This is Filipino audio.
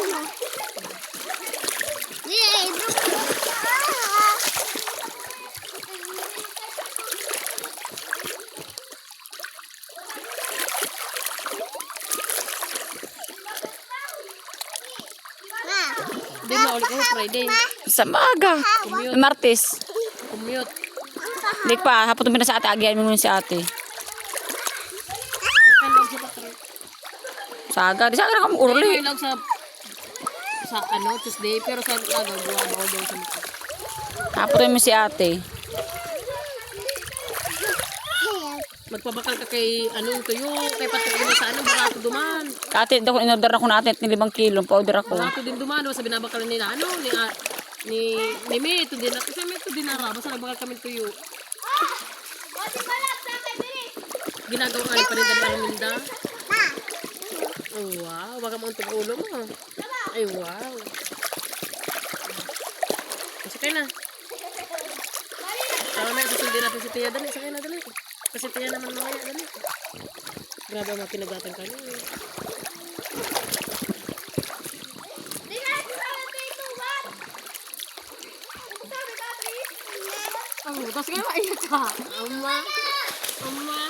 Hindi na ulit Friday. Sa maga. Martes. Commute. Hindi pa, hapon tumina sa ate. Agihan mo muna si ate. Saga. Di saga na kami urli. Kailan sa sa ano, Tuesday, pero sa nagagawa mo daw sa mga. Hapon tumina si ate. Magpabakal ka kay ano tuyo, kay patuloy mo sa ano, barato duman. Ate, daw in-order ako natin at 5 kilo. Pa-order ako. Barato din duman, basta binabakal nila ano, ni ah, ni ni May, ito din, kasi may ito din nara, basta nagbakal kami tuyo. Ginagawa nga ni pa rin dali ang minda. Oh, wow, baka mo ang ulo mo. Ay, wow. Sakay na. Tama na, susundin natin si Tia. Dali, sakay na, dali. Kasi Tia naman mamaya, dali. Grabe mga pinagatan ka niya. eh. Ang butas nga, mainit ka. Ama. Ama.